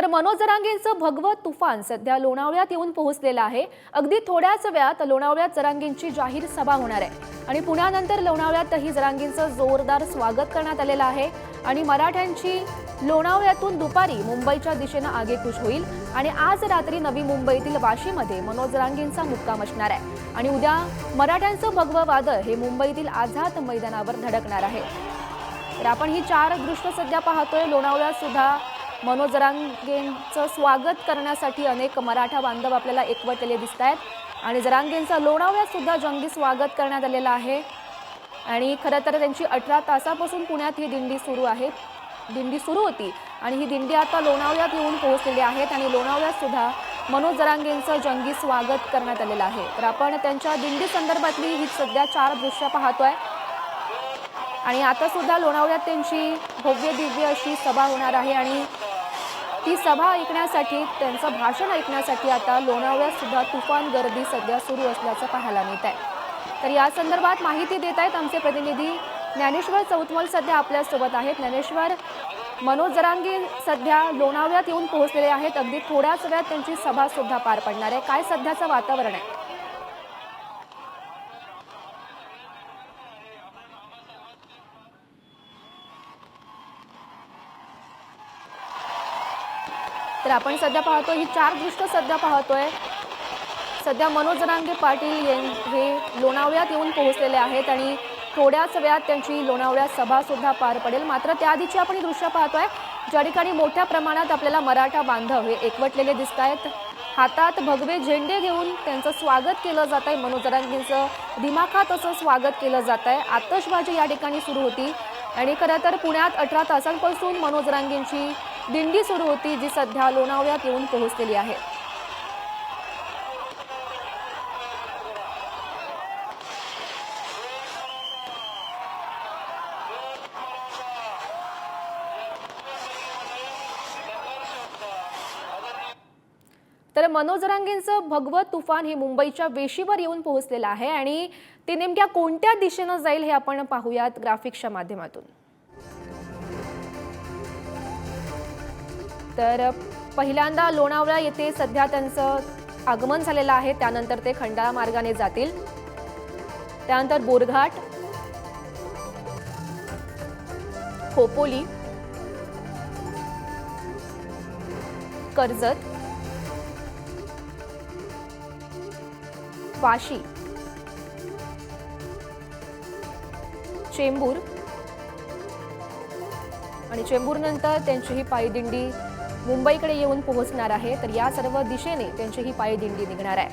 तर मनोज जरांगेंचं भगवत तुफान सध्या लोणावळ्यात येऊन पोहोचलेलं आहे. अगदी थोड्याच वेळात लोणावळ्यात जरांगेंची जाहीर सभा होणार आहे. आणि पुण्यानंतर लोणावळ्यातही जरांगेंचं जोरदार स्वागत करण्यात आलेलं आहे. आणि मराठ्यांची लोणावळ्यातून दुपारी मुंबईच्या दिशेनं आगेकूच होईल. आणि आज रात्री नवी मुंबईतील वाशीमध्ये मनोज जरांगेंचा मुक्काम असणार आहे. आणि उद्या मराठ्यांचं भगवं वादळ हे मुंबईतील आझाद मैदानावर धडकणार आहे. तर आपण ही चार दृश्य सध्या पाहतोय. लोणावळ्यात सुद्धा मनोज जरांगेंचं स्वागत करण्यासाठी अनेक मराठा बांधव आपल्याला एकवटलेले दिसत आहेत. आणि जरांगेंचा लोणावळ्यात सुद्धा जंगी स्वागत करण्यात आलेलं आहे. आणि खरं तर त्यांची अठरा तासापासून पुण्यात ही दिंडी सुरू आहे. दिंडी सुरू होती आणि ही दिंडी आता लोणावळ्यात येऊन पोहोचलेली आहेत आणि लोणावळ्यात सुद्धा मनोज जरांगेंचं जंगी स्वागत करण्यात आलेलं आहे. तर आपण त्यांच्या दिंडी संदर्भातली ही सध्या चार दृश्य पाहतोय. आणि आता सुद्धा लोणावळ्यात त्यांची भव्य दिव्य अशी सभा होणार आहे आणि ती सभा ऐकण्यासाठी त्यांचं भाषण ऐकण्यासाठी आता लोणावळ्यात सुद्धा तुफान गर्दी सध्या सुरू असल्याचं पाहायला मिळत आहे. तर या संदर्भात माहिती देत आहेत आमचे प्रतिनिधी ज्ञानेश्वर चौतमल सध्या आपल्यासोबत आहेत. ज्ञानेश्वर मनोज जरांगे सध्या लोणावळ्यात येऊन पोहोचलेले आहेत. अगदी थोड्याच वेळात त्यांची सभा सुद्धा पार पडणार आहे. काय सध्याचं वातावरण आहे? तर आपण सध्या पाहतो ही चार दृष्ट सध्या पाहतोय. सध्या मनोज रांगे पाटील हे लोणावळ्यात येऊन पोहोचलेले आहेत आणि थोड्याच वेळात त्यांची लोणावळ्यात सभासुद्धा पार पडेल. मात्र त्याआधीची आपण ही दृश्य पाहतोय ज्या ठिकाणी मोठ्या प्रमाणात आपल्याला मराठा बांधव हे एकवटलेले दिसत आहेत हातात भगवे झेंडे घेऊन त्यांचं स्वागत केलं जात आहे मनोज दिमाखात असं स्वागत केलं जात आहे आतषबाजी या ठिकाणी सुरू होती. आणि खरं तर पुण्यात अठरा तासांपासून मनोजनांगेंची दिंडी सुरू होती जी सध्या लोणावळ्यात येऊन पोहोचलेली आहे. तर मनोज रांगेंचं भगवत तुफान हे मुंबईच्या वेशीवर येऊन पोहोचलेलं आहे आणि ते नेमक्या कोणत्या दिशेनं जाईल हे आपण पाहूयात ग्राफिक्सच्या माध्यमातून. तर पहिल्यांदा लोणावळा येथे सध्या त्यांचं आगमन झालेलं आहे. त्यानंतर ते खंडाळा मार्गाने जातील. त्यानंतर बोरघाट खोपोली कर्जत वाशी चेंबूर आणि चेंबूरनंतर त्यांची ही पायदिंडी मुंबईकडे येऊन पोहोचणार आहे तर या सर्व दिशेने त्यांची ही पायदिंडी निघणार आहे.